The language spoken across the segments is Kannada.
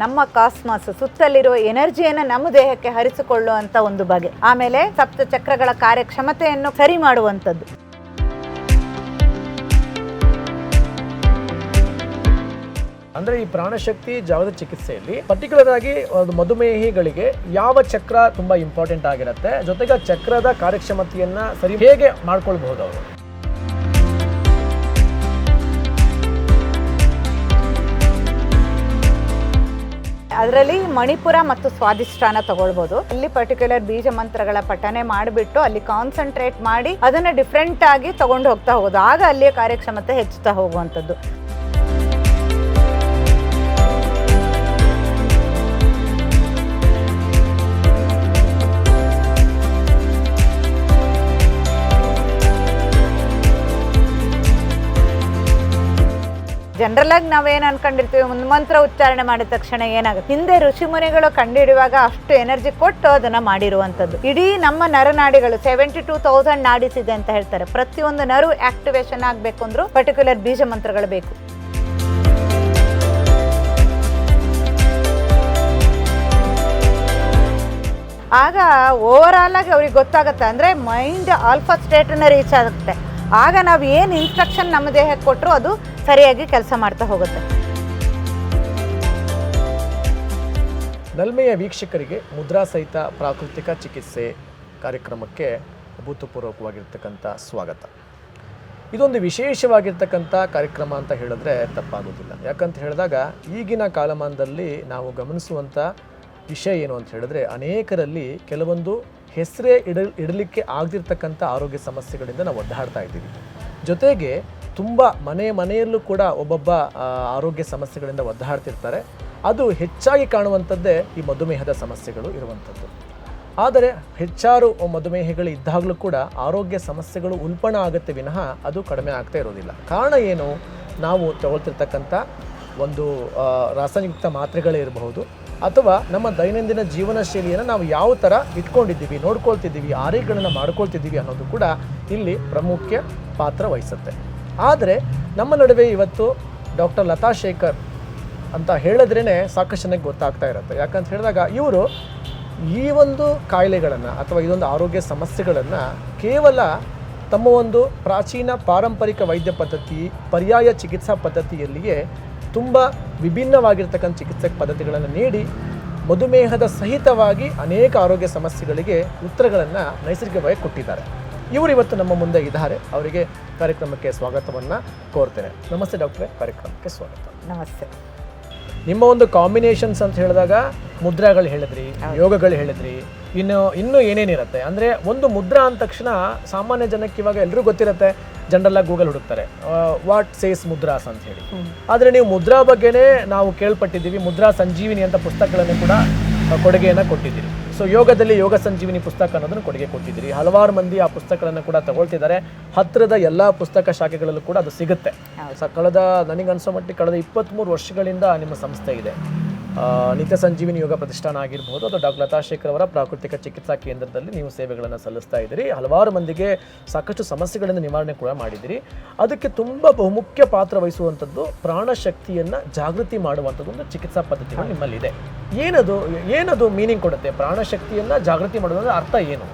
ನಮ್ಮ ಕಾಸ್ಮಾಸ್ ಸುತ್ತಲಿರುವ ಎನರ್ಜಿಯನ್ನು ನಮ್ಮ ದೇಹಕ್ಕೆ ಹರಿಸಿಕೊಳ್ಳುವಂತ ಒಂದು ಬಗೆ. ಆಮೇಲೆ ಸಪ್ತ ಚಕ್ರಗಳ ಕಾರ್ಯಕ್ಷಮತೆಯನ್ನು ಸರಿ ಮಾಡುವಂಥದ್ದು. ಅಂದ್ರೆ ಈ ಪ್ರಾಣಶಕ್ತಿ ಜಾವದ ಚಿಕಿತ್ಸೆಯಲ್ಲಿ ಪರ್ಟಿಕ್ಯುಲರ್ ಆಗಿ ಒಂದು ಮಧುಮೇಹಿಗಳಿಗೆ ಯಾವ ಚಕ್ರ ತುಂಬಾ ಇಂಪಾರ್ಟೆಂಟ್ ಆಗಿರುತ್ತೆ, ಜೊತೆಗೆ ಚಕ್ರದ ಕಾರ್ಯಕ್ಷಮತೆಯನ್ನ ಸರಿ ಹೇಗೆ ಮಾಡ್ಕೊಳ್ಬಹುದು ಅವರು? ಅದರಲ್ಲಿ ಮಣಿಪುರ ಮತ್ತು ಸ್ವಾದಿಷ್ಠಾನ ತಗೊಳ್ಬೋದು. ಇಲ್ಲಿ ಪರ್ಟಿಕ್ಯುಲರ್ ಬೀಜ ಮಂತ್ರಗಳ ಪಠನೆ ಮಾಡಿಬಿಟ್ಟು ಅಲ್ಲಿ ಕಾನ್ಸಂಟ್ರೇಟ್ ಮಾಡಿ ಅದನ್ನ ಡಿಫ್ರೆಂಟ್ ಆಗಿ ತಗೊಂಡು ಹೋಗ್ತಾ ಹೋಗೋದು. ಆಗ ಅಲ್ಲಿಯ ಕಾರ್ಯಕ್ಷಮತೆ ಹೆಚ್ಚುತ್ತಾ ಹೋಗುವಂಥದ್ದು. ಜನರಲ್ ಆಗಿ ನಾವೇನು ಅನ್ಕೊಂಡಿರ್ತೀವಿ ಮಂತ್ರ ಉಚ್ಚಾರಣೆ ಮಾಡಿದ ತಕ್ಷಣ ಏನಾಗುತ್ತೆ? ಹಿಂದೆ ಋಷಿಮುನಿಗಳು ಕಂಡುಹಿಡಿಯುವಾಗ ಅಷ್ಟು ಎನರ್ಜಿ ಕೊಟ್ಟು ಅದನ್ನ ಮಾಡಿರುವಂಥದ್ದು. ಇಡೀ ನಮ್ಮ ನರನಾಡಿಗಳು ಸೆವೆಂಟಿ ಟೂ ತೌಸಂಡ್ ನಾಡಿಸ್ ಇದೆ ಅಂತ ಹೇಳ್ತಾರೆ. ಪ್ರತಿಯೊಂದು ನರು ಆಕ್ಟಿವೇಶನ್ ಆಗಬೇಕು ಅಂದ್ರೂ ಪರ್ಟಿಕ್ಯುಲರ್ ಬೀಜ ಮಂತ್ರಗಳು ಬೇಕು. ಆಗ ಓವರ್ ಆಲ್ ಆಗಿ ಅವ್ರಿಗೆ ಗೊತ್ತಾಗುತ್ತೆ. ಅಂದರೆ ಮೈಂಡ್ ಆಲ್ಫಾ ಸ್ಟೇಟ್ ರೀಚ್ ಆಗುತ್ತೆ. ಆಗ ನಾವು ಏನು ಇನ್ಸ್ಟ್ರಕ್ಷನ್ ನಮ್ಮ ದೇಹಕ್ಕೆ ಕೊಟ್ಟರು ಅದು ಸರಿಯಾಗಿ ಕೆಲಸ ಮಾಡ್ತಾ ಹೋಗುತ್ತೆ. ನಲ್ಮೆಯ ವೀಕ್ಷಕರಿಗೆ ಮುದ್ರಾ ಸಹಿತ ಪ್ರಾಕೃತಿಕ ಚಿಕಿತ್ಸೆ ಕಾರ್ಯಕ್ರಮಕ್ಕೆ ಅಭೂತಪೂರ್ವಕವಾಗಿರ್ತಕ್ಕಂಥ ಸ್ವಾಗತ. ಇದೊಂದು ವಿಶೇಷವಾಗಿರ್ತಕ್ಕಂಥ ಕಾರ್ಯಕ್ರಮ ಅಂತ ಹೇಳಿದ್ರೆ ತಪ್ಪಾಗೋದಿಲ್ಲ. ಯಾಕಂತ ಹೇಳಿದಾಗ ಈಗಿನ ಕಾಲಮಾನದಲ್ಲಿ ನಾವು ಗಮನಿಸುವಂಥ ವಿಷಯ ಏನು ಅಂತ ಹೇಳಿದ್ರೆ ಅನೇಕರಲ್ಲಿ ಕೆಲವೊಂದು ಹೆಸರೇ ಇಡ, ಇಡಲಿಕ್ಕೆ ಆಗದಿರ್ತಕ್ಕಂಥ ಆರೋಗ್ಯ ಸಮಸ್ಯೆಗಳಿಂದ ನಾವು ಒದ್ದಾಡ್ತಾ ಇದ್ದೀವಿ. ಜೊತೆಗೆ ತುಂಬ ಮನೆ ಮನೆಯಲ್ಲೂ ಕೂಡ ಒಬ್ಬೊಬ್ಬ ಆರೋಗ್ಯ ಸಮಸ್ಯೆಗಳಿಂದ ಒದ್ದಾಡ್ತಿರ್ತಾರೆ. ಅದು ಹೆಚ್ಚಾಗಿ ಕಾಣುವಂಥದ್ದೇ ಈ ಮಧುಮೇಹದ ಸಮಸ್ಯೆಗಳು ಇರುವಂಥದ್ದು. ಆದರೆ ಹೆಚ್ಚಾರು ಮಧುಮೇಹಗಳು ಇದ್ದಾಗಲೂ ಕೂಡ ಆರೋಗ್ಯ ಸಮಸ್ಯೆಗಳು ಉಲ್ಪಣ ಆಗುತ್ತೆ ವಿನಃ ಅದು ಕಡಿಮೆ ಆಗ್ತಾ ಇರೋದಿಲ್ಲ. ಕಾರಣ ಏನು? ನಾವು ತಗೊಳ್ತಿರ್ತಕ್ಕಂಥ ಒಂದು ರಾಸಾಯನಿಕ ಮಾತ್ರೆಗಳೇ ಇರಬಹುದು. ಅಥವಾ ನಮ್ಮ ದೈನಂದಿನ ಜೀವನ ಶೈಲಿಯನ್ನು ನಾವು ಯಾವ ಥರ ಇಟ್ಕೊಂಡಿದ್ದೀವಿ, ನೋಡ್ಕೊಳ್ತಿದ್ದೀವಿ ಆರೈಕೆಗಳನ್ನು ಮಾಡ್ಕೊಳ್ತಿದ್ದೀವಿ ಅನ್ನೋದು ಕೂಡ ಇಲ್ಲಿ ಪ್ರಮುಖ್ಯ ಪಾತ್ರ ವಹಿಸುತ್ತೆ. ಆದರೆ ನಮ್ಮ ನಡುವೆ ಇವತ್ತು ಡಾಕ್ಟರ್ ಲತಾ ಶೇಖರ್ ಅಂತ ಹೇಳಿದ್ರೇ ಸಾಕಷ್ಟು ಜನಕ್ಕೆ ಗೊತ್ತಾಗ್ತಾ ಇರುತ್ತೆ. ಯಾಕಂತ ಹೇಳಿದಾಗ ಇವರು ಈ ಒಂದು ಕಾಯಿಲೆಗಳನ್ನು ಅಥವಾ ಇದೊಂದು ಆರೋಗ್ಯ ಸಮಸ್ಯೆಗಳನ್ನು ಕೇವಲ ತಮ್ಮ ಒಂದು ಪ್ರಾಚೀನ ಪಾರಂಪರಿಕ ವೈದ್ಯ ಪದ್ಧತಿ, ಪರ್ಯಾಯ ಚಿಕಿತ್ಸಾ ಪದ್ಧತಿಯಲ್ಲಿಯೇ ತುಂಬ ವಿಭಿನ್ನವಾಗಿರ್ತಕ್ಕಂಥ ಚಿಕಿತ್ಸೆ ಪದ್ಧತಿಗಳನ್ನು ನೀಡಿ ಮಧುಮೇಹದ ಸಹಿತವಾಗಿ ಅನೇಕ ಆರೋಗ್ಯ ಸಮಸ್ಯೆಗಳಿಗೆ ಉತ್ತರಗಳನ್ನು ನೈಸರ್ಗಿಕವಾಗಿ ಕೊಟ್ಟಿದ್ದಾರೆ. ಇವರು ಇವತ್ತು ನಮ್ಮ ಮುಂದೆ ಇದ್ದಾರೆ. ಅವರಿಗೆ ಕಾರ್ಯಕ್ರಮಕ್ಕೆ ಸ್ವಾಗತವನ್ನು ಕೋರ್ತೇನೆ. ನಮಸ್ತೆ ಡಾಕ್ಟ್ರೆ. ಕಾರ್ಯಕ್ರಮಕ್ಕೆ ಸ್ವಾಗತ. ನಮಸ್ತೆ. ನಿಮ್ಮ ಒಂದು ಕಾಂಬಿನೇಷನ್ಸ್ ಅಂತ ಹೇಳಿದಾಗ ಮುದ್ರಾಗಳು ಹೇಳಿದ್ರಿ ಯೋಗಗಳು ಹೇಳಿದ್ರಿ ಇನ್ನು ಇನ್ನೂ ಏನೇನಿರುತ್ತೆ? ಅಂದರೆ ಒಂದು ಮುದ್ರಾ ಅಂದ ತಕ್ಷಣ ಸಾಮಾನ್ಯ ಜನಕ್ಕೆ ಇವಾಗ ಎಲ್ಲರೂ ಗೊತ್ತಿರುತ್ತೆ ಜನರಲ್ ಆಗಿ ಗೂಗಲ್ ಹುಡುಕ್ತಾರೆ ವಾಟ್ ಸೇಸ್ ಮುದ್ರಾಸ್ ಅಂತ ಹೇಳಿ. ಆದರೆ ನೀವು ಮುದ್ರಾ ಬಗ್ಗೆನೇ ನಾವು ಕೇಳ್ಪಟ್ಟಿದ್ದೀವಿ ಮುದ್ರಾ ಸಂಜೀವಿನಿ ಅಂತ ಪುಸ್ತಕಗಳನ್ನು ಕೂಡ ಕೊಡುಗೆಯನ್ನು ಕೊಟ್ಟಿದ್ದೀರಿ. ಸೊ ಯೋಗದಲ್ಲಿ ಯೋಗ ಸಂಜೀವಿನಿ ಪುಸ್ತಕ ಅನ್ನೋದನ್ನು ಕೊಡುಗೆ ಕೊಟ್ಟಿದ್ದೀರಿ. ಹಲವಾರು ಮಂದಿ ಆ ಪುಸ್ತಕಗಳನ್ನು ಕೂಡ ತಗೊಳ್ತಿದ್ದಾರೆ. ಹತ್ತಿರದ ಎಲ್ಲ ಪುಸ್ತಕ ಶಾಖೆಗಳಲ್ಲೂ ಕೂಡ ಅದು ಸಿಗುತ್ತೆ. ಸ ಕಳೆದ ನನಗನ್ಸೋ ಮಟ್ಟಿಗೆ ಕಳೆದ ಇಪ್ಪತ್ತ್ಮೂರು ವರ್ಷಗಳಿಂದ ನಿಮ್ಮ ಸಂಸ್ಥೆ ಇದೆ. ನಿತ್ಯ ಸಂಜೀವಿನಿ ಯೋಗ ಪ್ರತಿಷ್ಠಾನ ಆಗಿರ್ಬೋದು, ಅಥವಾ ಡಾಕ್ಟರ್ ಲತಾ ಶೇಖರ್ ಅವರ ಪ್ರಾಕೃತಿಕ ಚಿಕಿತ್ಸಾ ಕೇಂದ್ರದಲ್ಲಿ ನೀವು ಸೇವೆಗಳನ್ನು ಸಲ್ಲಿಸ್ತಾ ಇದ್ದೀರಿ. ಹಲವಾರು ಮಂದಿಗೆ ಸಾಕಷ್ಟು ಸಮಸ್ಯೆಗಳನ್ನು ನಿವಾರಣೆ ಕೂಡ ಮಾಡಿದ್ದೀರಿ. ಅದಕ್ಕೆ ತುಂಬ ಬಹುಮುಖ್ಯ ಪಾತ್ರ ವಹಿಸುವಂಥದ್ದು ಪ್ರಾಣಶಕ್ತಿಯನ್ನು ಜಾಗೃತಿ ಮಾಡುವಂಥದ್ದು ಒಂದು ಚಿಕಿತ್ಸಾ ಪದ್ಧತಿಗಳು ನಿಮ್ಮಲ್ಲಿದೆ. ಏನದು ಏನದು ಮೀನಿಂಗ್ ಕೊಡುತ್ತೆ? ಪ್ರಾಣಶಕ್ತಿಯನ್ನು ಜಾಗೃತಿ ಮಾಡೋದ್ರ ಅರ್ಥ ಏನು?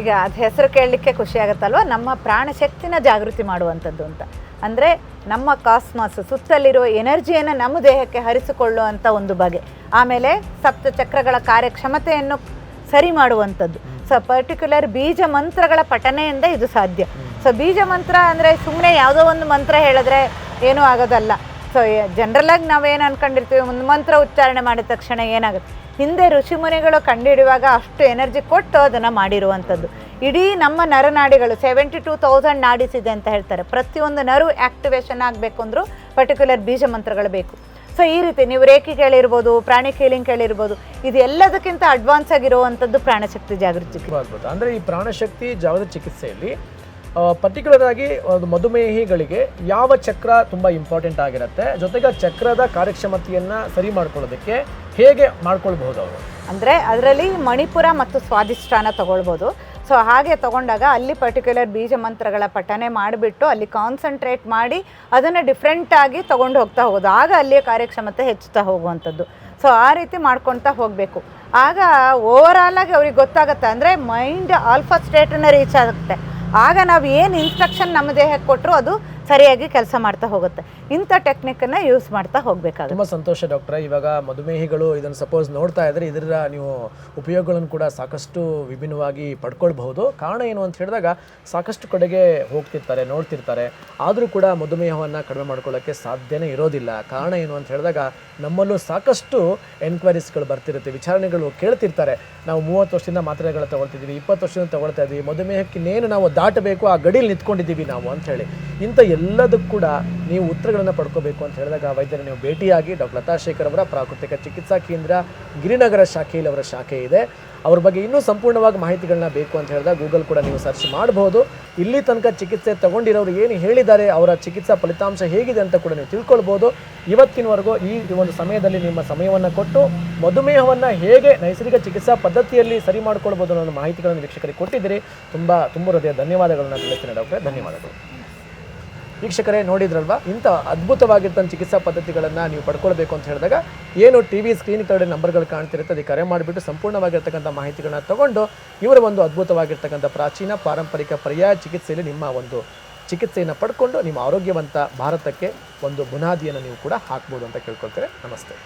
ಈಗ ಅದು ಹೆಸರು ಕೇಳಲಿಕ್ಕೆ ಖುಷಿ ಆಗುತ್ತಲ್ವ? ನಮ್ಮ ಪ್ರಾಣಶಕ್ತಿನ ಜಾಗೃತಿ ಮಾಡುವಂಥದ್ದು ಅಂತ. ಅಂದರೆ ನಮ್ಮ ಕಾಸ್ಮಾಸ್ ಸುತ್ತಲಿರೋ ಎನರ್ಜಿಯನ್ನು ನಮ್ಮ ದೇಹಕ್ಕೆ ಹರಿಸಿಕೊಳ್ಳುವಂಥ ಒಂದು ಬಗೆ. ಆಮೇಲೆ ಸಪ್ತ ಚಕ್ರಗಳ ಕಾರ್ಯಕ್ಷಮತೆಯನ್ನು ಸರಿ ಮಾಡುವಂಥದ್ದು. ಸೊ ಪರ್ಟಿಕ್ಯುಲರ್ ಬೀಜ ಮಂತ್ರಗಳ ಪಠನೆಯಿಂದ ಇದು ಸಾಧ್ಯ. ಸೊ ಬೀಜ ಮಂತ್ರ ಅಂದರೆ ಸುಮ್ಮನೆ ಯಾವುದೋ ಒಂದು ಮಂತ್ರ ಹೇಳಿದ್ರೆ ಏನೂ ಆಗೋದಲ್ಲ. ಸೊ ಜನ್ರಲಾಗಿ ನಾವೇನು ಅನ್ಕೊಂಡಿರ್ತೀವಿ? ಒಂದು ಮಂತ್ರ ಉಚ್ಚಾರಣೆ ಮಾಡಿದ ತಕ್ಷಣ ಏನಾಗುತ್ತೆ? ಹಿಂದೆ ಋಷಿಮುನಿಗಳು ಕಂಡುಹಿಡಿಯುವಾಗ ಅಷ್ಟು ಎನರ್ಜಿ ಕೊಟ್ಟು ಅದನ್ನು ಮಾಡಿರುವಂಥದ್ದು. ಇಡೀ ನಮ್ಮ ನರನಾಡಿಗಳು ಸೆವೆಂಟಿ ಟೂ ತೌಸಂಡ್ ನಾಡಿಸ್ ಇದೆ ಅಂತ ಹೇಳ್ತಾರೆ. ಪ್ರತಿಯೊಂದು ನರು ಆಕ್ಟಿವೇಶನ್ ಆಗಬೇಕು ಅಂದರೂ ಪರ್ಟಿಕ್ಯುಲರ್ ಬೀಜ ಮಂತ್ರಗಳು ಬೇಕು. ಸೊ ಈ ರೀತಿ ನೀವು ರೇಖಿ ಕೇಳಿರ್ಬೋದು ಪ್ರಾಣಿ ಕೀಲಿಂಗ್ ಕೇಳಿರ್ಬೋದು ಇದು ಎಲ್ಲದಕ್ಕಿಂತ ಅಡ್ವಾನ್ಸ್ ಆಗಿರುವಂಥದ್ದು ಪ್ರಾಣಶಕ್ತಿ ಜಾಗೃತಿ. ಅಂದರೆ ಈ ಪ್ರಾಣಶಕ್ತಿ ಜಾಗದ ಚಿಕಿತ್ಸೆಯಲ್ಲಿ ಪರ್ಟಿಕ್ಯುಲರ್ ಆಗಿ ಒಂದು ಮಧುಮೇಹಿಗಳಿಗೆ ಯಾವ ಚಕ್ರ ತುಂಬ ಇಂಪಾರ್ಟೆಂಟ್ ಆಗಿರುತ್ತೆ ಜೊತೆಗೆ ಚಕ್ರದ ಕಾರ್ಯಕ್ಷಮತೆಯನ್ನು ಸರಿ ಮಾಡ್ಕೊಳ್ಳೋದಕ್ಕೆ ಹೇಗೆ ಮಾಡ್ಕೊಳ್ಬಹುದು ಅವರು? ಅಂದರೆ ಅದರಲ್ಲಿ ಮಣಿಪುರ ಮತ್ತು ಸ್ವಾಧಿಷ್ಠಾನ ತಗೊಳ್ಬೋದು. ಸೊ ಹಾಗೆ ತಗೊಂಡಾಗ ಅಲ್ಲಿ ಪರ್ಟಿಕ್ಯುಲರ್ ಬೀಜ ಮಂತ್ರಗಳ ಪಠನೆ ಮಾಡಿಬಿಟ್ಟು ಅಲ್ಲಿ ಕಾನ್ಸಂಟ್ರೇಟ್ ಮಾಡಿ ಅದನ್ನು ಡಿಫ್ರೆಂಟಾಗಿ ತಗೊಂಡು ಹೋಗ್ತಾ ಹೋಗೋದು. ಆಗ ಅಲ್ಲಿಯ ಕಾರ್ಯಕ್ಷಮತೆ ಹೆಚ್ಚುತ್ತಾ ಹೋಗುವಂಥದ್ದು. ಸೊ ಆ ರೀತಿ ಮಾಡ್ಕೊಳ್ತಾ ಹೋಗಬೇಕು. ಆಗ ಓವರಾಲಾಗಿ ಆಗಿ ಅವ್ರಿಗೆ ಗೊತ್ತಾಗುತ್ತೆ ಅಂದರೆ ಮೈಂಡ್ ಆಲ್ಫಾ ಸ್ಟೇಟನ್ನು ರೀಚ್ ಆಗುತ್ತೆ. ಆಗ ನಾವು ಏನು ಇನ್ಸ್ಟ್ರಕ್ಷನ್ ನಮ್ಮ ದೇಹಕ್ಕೆ ಕೊಟ್ಟರು ಅದು ಸರಿಯಾಗಿ ಕೆಲಸ ಮಾಡ್ತಾ ಹೋಗುತ್ತೆ. ಇಂಥ ಟೆಕ್ನಿಕನ್ನು ಯೂಸ್ ಮಾಡ್ತಾ ಹೋಗಬೇಕಾಗುತ್ತೆ. ತುಂಬ ಸಂತೋಷ ಡಾಕ್ಟ್ರೆ ಇವಾಗ ಮಧುಮೇಹಿಗಳು ಇದನ್ನು ಸಪೋಸ್ ನೋಡ್ತಾ ಇದ್ರೆ ಇದರ ನೀವು ಉಪಯೋಗಗಳನ್ನು ಕೂಡ ಸಾಕಷ್ಟು ವಿಭಿನ್ನವಾಗಿ ಪಡ್ಕೊಳ್ಬಹುದು. ಕಾರಣ ಏನು ಅಂತ ಹೇಳಿದಾಗ ಸಾಕಷ್ಟು ಕಡೆಗೆ ಹೋಗ್ತಿರ್ತಾರೆ, ನೋಡ್ತಿರ್ತಾರೆ. ಆದರೂ ಕೂಡ ಮಧುಮೇಹವನ್ನು ಕಡಿಮೆ ಮಾಡ್ಕೊಳ್ಳೋಕ್ಕೆ ಸಾಧ್ಯನೇ ಇರೋದಿಲ್ಲ. ಕಾರಣ ಏನು ಅಂತ ಹೇಳಿದಾಗ ನಮ್ಮಲ್ಲೂ ಸಾಕಷ್ಟು ಎನ್ಕ್ವೈರೀಸ್ಗಳು ಬರ್ತಿರುತ್ತೆ, ವಿಚಾರಣೆಗಳು ಕೇಳ್ತಿರ್ತಾರೆ. ನಾವು ಮೂವತ್ತು ವರ್ಷದಿಂದ ಮಾತ್ರೆಗಳು ತಗೊಳ್ತಿದ್ದೀವಿ, ಇಪ್ಪತ್ತು ವರ್ಷದಿಂದ ತಗೊಳ್ತಾ ಇದ್ದೀವಿ. ಮಧುಮೇಹಕ್ಕೆ ಇನ್ನೇನು ನಾವು ದಾಟಬೇಕು, ಆ ಗಡಿಯಲ್ಲಿ ನಿಂತ್ಕೊಂಡಿದ್ದೀವಿ ನಾವು ಅಂತ ಹೇಳಿ. ಇಂಥ ಎಲ್ಲದಕ್ಕೂ ಕೂಡ ನೀವು ಉತ್ತರಗಳನ್ನು ಪಡ್ಕೋಬೇಕು ಅಂತ ಹೇಳಿದಾಗ ವೈದ್ಯರ ನೀವು ಭೇಟಿಯಾಗಿ ಡಾಕ್ಟರ್ ಲತಾ ಶೇಖರ್ ಅವರ ಪ್ರಾಕೃತಿಕ ಚಿಕಿತ್ಸಾ ಕೇಂದ್ರ, ಗಿರಿನಗರ ಶಾಖೆಯಲ್ಲಿ ಅವರ ಶಾಖೆ ಇದೆ. ಅವ್ರ ಬಗ್ಗೆ ಇನ್ನೂ ಸಂಪೂರ್ಣವಾಗಿ ಮಾಹಿತಿಗಳನ್ನ ಬೇಕು ಅಂತ ಹೇಳಿದಾಗ ಗೂಗಲ್ ಕೂಡ ನೀವು ಸರ್ಚ್ ಮಾಡಬಹುದು ಇಲ್ಲಿ ತನಕ ಚಿಕಿತ್ಸೆ ತಗೊಂಡಿರೋರು ಏನು ಹೇಳಿದ್ದಾರೆ, ಅವರ ಚಿಕಿತ್ಸಾ ಫಲಿತಾಂಶ ಹೇಗಿದೆ ಅಂತ ಕೂಡ ನೀವು ತಿಳ್ಕೊಳ್ಬೋದು. ಇವತ್ತಿನವರೆಗೂ ಈ ಒಂದು ಸಮಯದಲ್ಲಿ ನಿಮ್ಮ ಸಮಯವನ್ನು ಕೊಟ್ಟು ಮಧುಮೇಹವನ್ನು ಹೇಗೆ ನೈಸರ್ಗಿಕ ಚಿಕಿತ್ಸಾ ಪದ್ಧತಿಯಲ್ಲಿ ಸರಿ ಮಾಡ್ಕೊಳ್ಬೋದು ಅನ್ನೋ ಮಾಹಿತಿಗಳನ್ನು ವೀಕ್ಷಕರಿಗೆ ಕೊಟ್ಟಿದ್ದೀರಿ. ತುಂಬ ತುಂಬ ಹೃದಯ ಧನ್ಯವಾದಗಳನ್ನು ತಿಳಿಸ್ತೀನಿ ಡಾಕ್ಟ್ರೆ. ಧನ್ಯವಾದಗಳು. ವೀಕ್ಷಕರೇ ನೋಡಿದ್ರಲ್ವಾ? ಇಂಥ ಅದ್ಭುತವಾಗಿರ್ತಂಥ ಚಿಕಿತ್ಸಾ ಪದ್ಧತಿಗಳನ್ನು ನೀವು ಪಡ್ಕೊಳ್ಬೇಕು ಅಂತ ಹೇಳಿದಾಗ ಏನು ಟಿ ವಿ ಸ್ಕ್ರೀನ್ ಕಡೆ ನಂಬರ್ಗಳು ಕಾಣ್ತಿರುತ್ತೆ, ಅದಕ್ಕೆ ಕರೆ ಮಾಡಿಬಿಟ್ಟು ಸಂಪೂರ್ಣವಾಗಿರ್ತಕ್ಕಂಥ ಮಾಹಿತಿಗಳನ್ನ ತಗೊಂಡು ಇವರ ಒಂದು ಅದ್ಭುತವಾಗಿರ್ತಕ್ಕಂಥ ಪ್ರಾಚೀನ ಪಾರಂಪರಿಕ ಪರ್ಯಾಯ ಚಿಕಿತ್ಸೆಯಲ್ಲಿ ನಿಮ್ಮ ಒಂದು ಚಿಕಿತ್ಸೆಯನ್ನು ಪಡ್ಕೊಂಡು ನಿಮ್ಮ ಆರೋಗ್ಯವಂತ ಭಾರತಕ್ಕೆ ಒಂದು ಬುನಾದಿಯನ್ನು ನೀವು ಕೂಡ ಹಾಕ್ಬೋದು ಅಂತ ಕೇಳ್ಕೊಳ್ತೇವೆ. ನಮಸ್ತೆ.